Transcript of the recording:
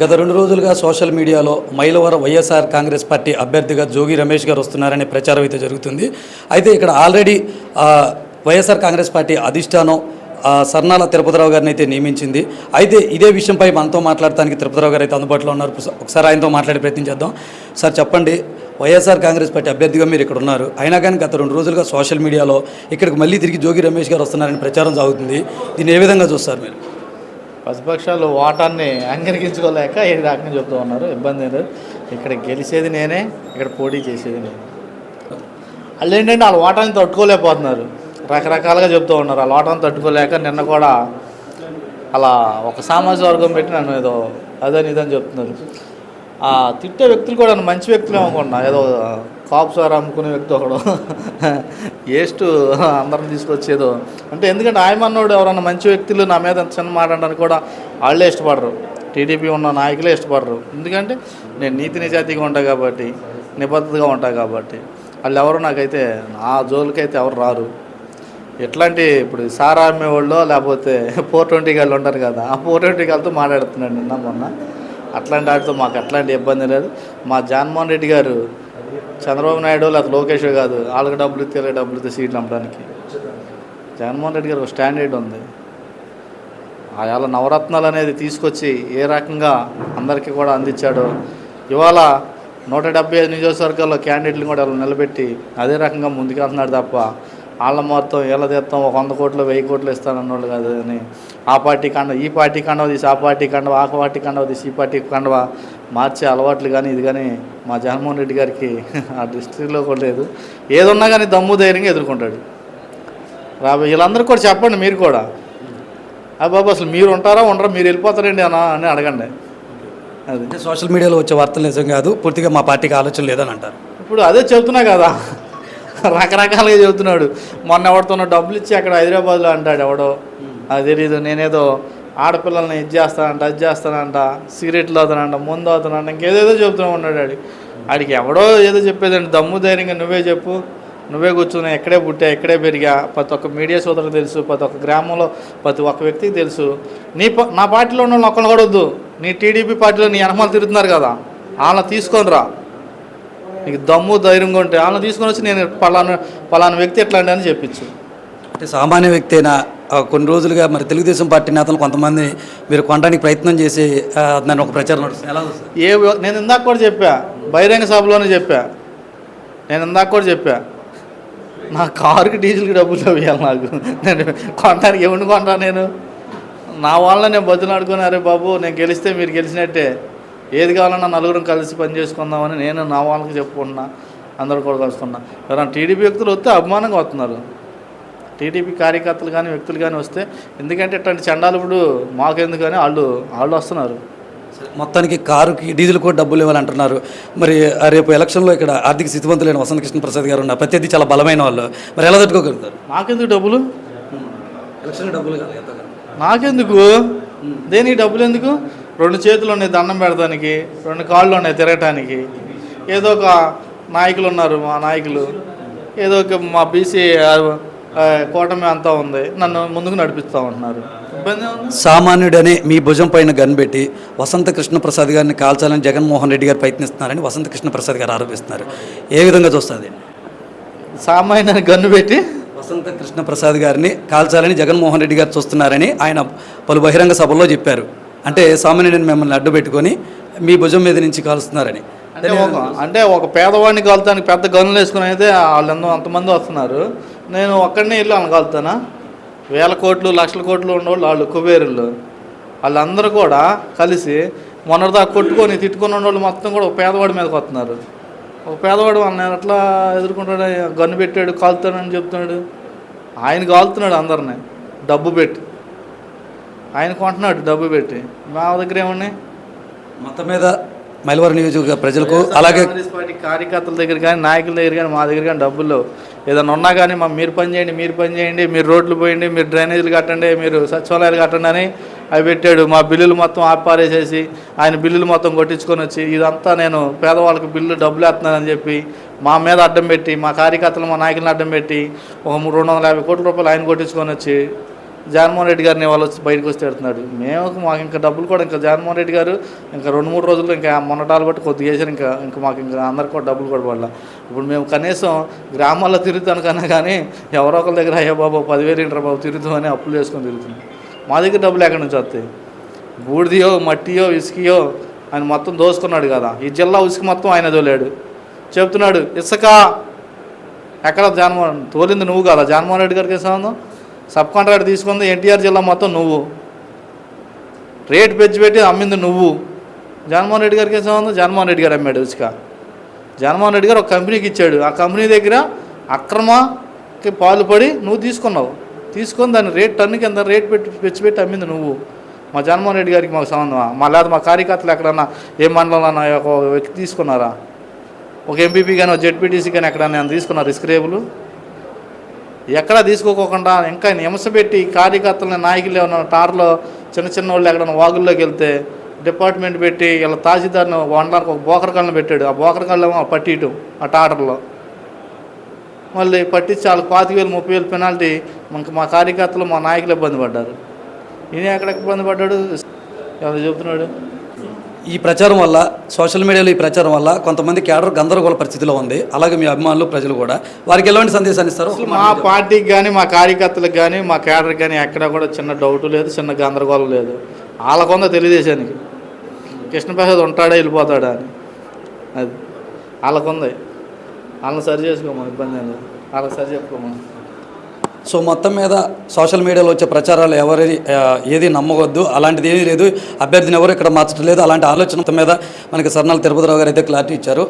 గత రెండు రోజులుగా సోషల్ మీడియాలో మైలవరం వైఎస్ఆర్ కాంగ్రెస్ పార్టీ అభ్యర్థిగా జోగి రమేష్ గారు వస్తున్నారనే ప్రచారం అయితే జరుగుతుంది. అయితే ఇక్కడ ఆల్రెడీ వైఎస్ఆర్ కాంగ్రెస్ పార్టీ అధిష్టానం సర్నాల తిరుపతిరావు గారిని అయితే నియమించింది. అయితే ఇదే విషయంపై మనతో మాట్లాడటానికి తిరుపతిరావు గారు అయితే అందుబాటులో ఉన్నారు. ఒకసారి ఆయనతో మాట్లాడే ప్రయత్నం చేద్దాం. సార్ చెప్పండి వైఎస్ఆర్ కాంగ్రెస్ పార్టీ అభ్యర్థిగా మీరు ఇక్కడ ఉన్నారు. అయినా కానీ గత రెండు రోజులుగా సోషల్ మీడియాలో ఇక్కడికి మళ్ళీ తిరిగి జోగి రమేష్ గారు వస్తున్నారని ప్రచారం సాగుతుంది. దీన్ని ఏ విధంగా చూస్తారు మీరు? ప్రతిపక్షాలు ఓటాన్ని అంగీకరించుకోలేక ఏ రకంగా చెప్తూ ఉన్నారు ఇబ్బంది లేదు. ఇక్కడ గెలిచేది నేనే ఇక్కడ పోటీ చేసేది నేను. వాళ్ళు ఏంటంటే వాళ్ళ ఓటాన్ని తట్టుకోలేకపోతున్నారు. రకరకాలుగా చెప్తూ ఉన్నారు వాళ్ళ ఓటాన్ని తట్టుకోలేక నిన్న కూడా అలా ఒక సామాజిక వర్గం పెట్టి నన్ను ఏదో అదని ఇదని చెప్తున్నారు. ఆ తిట్టే వ్యక్తులు కూడా మంచి వ్యక్తులు అనుకున్నా ఏదో కాపు సార్ అమ్ముకునే వ్యక్తి ఒకడు. ఏస్ట్ అందరం తీసుకొచ్చేదో అంటే ఎందుకంటే ఆయమన్నోడు ఎవరన్నా మంచి వ్యక్తులు నా మీద చిన్న మాట కూడా వాళ్ళే ఇష్టపడరు. టీడీపీ ఉన్న నాయకులే ఇష్టపడరు. ఎందుకంటే నేను నీతి నిజాతీగా ఉంటా కాబట్టి నిబద్ధతగా ఉంటా కాబట్టి వాళ్ళు ఎవరు నాకైతే నా జోలికైతే ఎవరు రారు. ఎట్లాంటి ఇప్పుడు సారా అమ్మేవాళ్ళు లేకపోతే ఫోర్ ట్వంటీ గాళ్ళు ఉంటారు కదా ఆ ఫోర్ ట్వంటీ గాళ్ళతో మాట్లాడుతున్నాడు నిన్న మొన్న. అట్లాంటి వాటితో మాకు అట్లాంటి ఇబ్బంది లేదు. మా జగన్మోహన్ రెడ్డి గారు చంద్రబాబు నాయుడు లేకపోతే లోకేష్ కాదు వాళ్ళకి డబ్బులు ఇస్తే డబ్బులు ఇస్తే సీట్లు అమ్మడానికి. జగన్మోహన్ రెడ్డి గారు ఒక స్టాండర్డ్ ఉంది. ఆయాల నవరత్నాలు అనేది తీసుకొచ్చి ఏ రకంగా అందరికీ కూడా అందించాడో ఇవాళ నూట డెబ్బై ఐదు నియోజకవర్గాల్లో క్యాండిడేట్లు కూడా వాళ్ళు నిలబెట్టి అదే రకంగా ముందుకెళ్తున్నాడు తప్ప వాళ్ళ మొత్తం వీళ్ళ తెస్తాం ఒక వంద కోట్లు వెయ్యి కోట్లు ఇస్తానన్నోళ్ళు కాదు అని. ఆ పార్టీ కండ ఈ పార్టీ కండవ తీసి ఆ పార్టీ కండవ ఆ పార్టీ కండవ తీసి ఈ పార్టీ కండవ మార్చే అలవాట్లు కానీ ఇది కానీ మా జగన్మోహన్ రెడ్డి గారికి ఆ డిస్ట్రిక్ట్లో కూడా లేదు. ఏదున్నా కానీ దమ్ము ధైర్యంగా ఎదుర్కొంటాడు. రాబోయే వీళ్ళందరూ కూడా చెప్పండి మీరు కూడా. బాబు అసలు మీరు ఉంటారా ఉండరా మీరు వెళ్ళిపోతారండి అన్న అని అడగండి. అది. సోషల్ మీడియాలో వచ్చే వార్తలు నిజం కాదు పూర్తిగా మా పార్టీకి ఆలోచన లేదని అంటారు. ఇప్పుడు అదే చెబుతున్నా కదా. రకరకాలుగా చెబుతున్నాడు. మొన్న ఎవరితోనో డబ్బులు ఇచ్చి అక్కడ హైదరాబాద్లో అంటాడు ఎవడో. అది తెలీదు నేనేదో ఆడపిల్లల్ని ఇది చేస్తానంట అది చేస్తానంట సిగరెట్లు అవుతానంట ముందు అవుతానంట ఇంకేదేదో చెబుతూనే ఉన్నాడు ఆడి. ఆడికి ఎవడో ఏదో చెప్పేదండి దమ్ము ధైర్యంగా నువ్వే చెప్పు నువ్వే కూర్చుని ఎక్కడే పుట్టా ఎక్కడే పెరిగా ప్రతి ఒక్క మీడియా సోదరులకు తెలుసు ప్రతి ఒక్క గ్రామంలో ప్రతి ఒక్క వ్యక్తికి తెలుసు. నీ ప- నా పార్టీలో ఉన్న వాళ్ళు ఒక్కళ్ళు కూడా వద్దు నీ టీడీపీ పార్టీలో నీ వెనకాల తిరుగుతున్నారు కదా వాళ్ళని తీసుకొని రా. నీకు దమ్ము ధైర్యంగా ఉంటే వాళ్ళని తీసుకొని వచ్చి నేను పలానా పలానా వ్యక్తి ఎట్లాంటి అని చెప్పించు. అంటే సామాన్య వ్యక్తి అయినా కొన్ని రోజులుగా మరి తెలుగుదేశం పార్టీ నేతలు కొంతమంది మీరు కొనడానికి ప్రయత్నం చేసి దాన్ని ఒక ప్రచారం నడుస్తుంది. ఎలా? ఏ నేను ఇందాక కూడా చెప్పా బహిరంగ సభలోనే చెప్పా. నేను ఇందాక కూడా చెప్పా నా కారుకి డీజిల్కి డబ్బులు ఇవ్వాలి నాకు. నేను కొనడానికి ఎవరిని కొంటా నేను? నా వల్ల నేను బతులాడుకుని అరే బాబు నేను గెలిస్తే మీరు గెలిచినట్టే. ఏది కావాలన్నా నలుగురం కలిసి పని చేసుకుందామని నేను నా వాళ్ళకి చెప్పుకుంటున్నా అందరూ కూడా కలుసుకున్నా. ఎవరైనా టీడీపీ వ్యక్తులు వస్తే అభిమానంగా వస్తున్నారు. టీడీపీ కార్యకర్తలు కానీ వ్యక్తులు కానీ వస్తే ఎందుకంటే ఇట్లాంటి చండాలు ఇప్పుడు మాకెందుకు కానీ వాళ్ళు వాళ్ళు వస్తున్నారు. మొత్తానికి కారుకి డీజిల్ కూడా డబ్బులు ఇవ్వాలంటున్నారు. మరి రేపు ఎలక్షన్లో ఇక్కడ ఆర్థిక స్థితివంతులైన వసంత కృష్ణ ప్రసాద్ గారు ఉన్న ప్రత్యర్థి చాలా బలమైన వాళ్ళు. మరి ఎలా తట్టుకోగలుగుతారు? నాకెందుకు డబ్బులు? ఎలక్షన్ డబ్బులు. నాకెందుకు దేనికి డబ్బులు ఎందుకు? రెండు చేతులు ఉన్నాయి దండం పెడతానికి రెండు కాళ్ళు ఉన్నాయి తిరగటానికి. ఏదో ఒక నాయకులు ఉన్నారు మా నాయకులు. ఏదో ఒక మా బీసీ కూటమి అంతా ఉంది. నన్ను ముందుకు నడిపిస్తూ ఉంటున్నారు. సామాన్యుడనే మీ భుజం పైన గన్ పెట్టి వసంత కృష్ణ ప్రసాద్ గారిని కాల్చాలని జగన్మోహన్ రెడ్డి గారు ప్రయత్నిస్తున్నారని వసంత కృష్ణ ప్రసాద్ గారు ఆరోపిస్తున్నారు. ఏ విధంగా చూస్తుంది? సామాన్యాన్ని గన్ను పెట్టి? వసంత కృష్ణ ప్రసాద్ గారిని కాల్చాలని జగన్మోహన్ రెడ్డి గారు చూస్తున్నారని ఆయన పలు బహిరంగ సభల్లో చెప్పారు. అంటే సామాన్యుడిని మిమ్మల్ని అడ్డు పెట్టుకొని మీ భుజం మీద నుంచి కాలుస్తున్నారని. అంటే ఒక అంటే ఒక పేదవాడిని కాలుతానికి పెద్ద గన్నులు వేసుకుని అయితే వాళ్ళందరూ అంతమంది వస్తున్నారు. నేను ఒక్కడనే వెళ్ళి వాళ్ళని కాలుతానా? వేల కోట్లు లక్షల కోట్లు ఉన్నవాళ్ళు వాళ్ళు కుబేరులు. వాళ్ళందరూ కూడా కలిసి మొన్నటిదాకా కొట్టుకొని తిట్టుకొని ఉన్నవాళ్ళు మొత్తం కూడా ఒక పేదవాడి మీదకి వస్తున్నారు. ఒక పేదవాడు వాళ్ళని ఎట్లా ఎదుర్కొంటాడు? గన్ను పెట్టాడు కాలుతాడని చెప్తున్నాడు. ఆయన కాలుతున్నాడు అందరిని. డబ్బు పెట్టి. ఆయన కొంటున్నాడు డబ్బు పెట్టి. మా దగ్గర ఏమున్నాయి? మొత్తం మీద మైలవరం నియోజకవర్గ ప్రజలకు అలాగే కాంగ్రెస్ పార్టీ కార్యకర్తల దగ్గర కానీ నాయకుల దగ్గర కానీ మా దగ్గర కానీ డబ్బులు. ఏదైనా ఉన్నా కానీ మా మీరు పని చేయండి మీరు పని చేయండి మీరు రోడ్లు పోయండి మీరు డ్రైనేజీలు కట్టండి మీరు సచివాలయాలు కట్టండి అని అవి పెట్టాడు. మా బిల్లులు మొత్తం ఆపారేసేసి ఆయన బిల్లులు మొత్తం కొట్టించుకొని వచ్చి ఇదంతా నేను పేదవాళ్ళకి బిల్లు డబ్బులు వేస్తున్నానని చెప్పి మా మీద అడ్డం పెట్టి మా కార్యకర్తలు మా నాయకులను అడ్డం పెట్టి ఒక మూడు రెండు వందల యాభై కోట్ల రూపాయలు ఆయన కొట్టించుకొని వచ్చి జగన్మోహన్ రెడ్డి గారిని వాళ్ళు వచ్చి బయటకు వస్తే పెడుతున్నాడు. మేము మాకు ఇంకా డబ్బులు కూడా ఇంకా జగన్మోహన్ రెడ్డి గారు ఇంకా రెండు మూడు రోజుల్లో ఇంకా మొన్నటాలు బట్టి కొద్దిగా వేసారు ఇంకా ఇంకా మాకు ఇంకా అందరికి కూడా డబ్బులు కూడా పడాల. ఇప్పుడు మేము కనీసం గ్రామాల్లో తిరుగుతాను కన్నా కానీ ఎవరో ఒకరి దగ్గర అయ్యో బాబు పదివేలు ఇంటర్ బాబు తిరుగుతామని అప్పులు చేసుకొని తిరుగుతున్నాం. మా దగ్గర డబ్బులు ఎక్కడి నుంచి వస్తాయి? బూడిదియో మట్టియో ఇసుకయో ఆయన మొత్తం దోసుకున్నాడు కదా. ఈ జిల్లా ఉసుకు మొత్తం ఆయన తోలాడు. చెప్తున్నాడు ఇసుక! ఎక్కడ జగన్మోహన్ తోలింది నువ్వు కదా? జగన్మోహన్ రెడ్డి గారికి సంబంధం? సబ్ కాంట్రాక్ట్ తీసుకుంది ఎన్టీఆర్ జిల్లా మొత్తం నువ్వు. రేట్ పెంచి పెట్టి అమ్మింది నువ్వు. జగన్మోహన్ రెడ్డి గారికి ఏం సంబంధం? జగన్మోహన్ రెడ్డి గారు అమ్మాడు ఇసుక. జగన్మోహన్ రెడ్డి గారు ఒక కంపెనీకి ఇచ్చాడు. ఆ కంపెనీ దగ్గర అక్రమకి పాల్పడి నువ్వు తీసుకున్నావు. తీసుకొని దాన్ని రేట్ టన్నుకి ఎంత రేట్ పెట్టి పెంచిపెట్టి అమ్మింది నువ్వు. మా జగన్మోహన్ రెడ్డి గారికి మాకు సంబంధం. మా లేదా మా కార్యకర్తలు ఎక్కడన్నా ఏ మండలంలో ఒక వ్యక్తి తీసుకున్నారా? ఒక ఎంపీపీ కానీ ఒక జెడ్పీటీసీ కానీ ఎక్కడన్నా తీసుకున్నారు? రిస్క్ రేబులు ఎక్కడా తీసుకోకుండా ఇంకా హింస పెట్టి కార్యకర్తలని నాయకులు ఏమన్నా టార్లో చిన్న చిన్న వాళ్ళు ఎక్కడైనా వాగుల్లోకి వెళ్తే డిపార్ట్మెంట్ పెట్టి ఇలా తాజీదారిని వండడానికి ఒక బోకరకాళ్ళని పెట్టాడు. ఆ బోకరకాళ్ళు ఏమో పట్టియటం ఆ టాటర్లో మళ్ళీ పట్టించి వాళ్ళకి పాతిక వేలు ముప్పై వేలు పెనాల్టీ ఇంకా మా కార్యకర్తలు మా నాయకులు ఇబ్బంది పడ్డారు. ఈయన ఎక్కడ ఇబ్బంది పడ్డాడు? ఎవరు చెబుతున్నాడు ఈ ప్రచారం వల్ల సోషల్ మీడియాలో ఈ ప్రచారం వల్ల కొంతమంది కేడర్ గందరగోళ పరిస్థితిలో ఉంది. అలాగే మీ అభిమానులు ప్రజలు కూడా. వారికి ఎలాంటి సందేశాన్ని ఇస్తారు మా పార్టీకి కానీ మా కార్యకర్తలకు కానీ మా కేడర్కి కానీ ఎక్కడ కూడా చిన్న డౌట్ లేదు చిన్న గందరగోళం లేదు. వాళ్ళకుందో తెలుగుదేశానికి? కృష్ణప్రసాద్ ఉంటాడా వెళ్ళిపోతాడా అని. అది. వాళ్ళకుంది. వాళ్ళని సరి చేసుకోమా ఇబ్బంది లేదు. వాళ్ళకి సరి చెప్పుకోమా? సో మొత్తం మీద సోషల్ మీడియాలో వచ్చే ప్రచారాలు ఎవరి ఏది నమ్మవద్దు అలాంటిది ఏమీ లేదు. అభ్యర్థిని ఎవరు ఇక్కడ మార్చడం లేదు అలాంటి ఆలోచన మొత్తం మీద మనకి సర్నాల తిరుపతిరావు గారు అయితే క్లారిటీ ఇచ్చారు.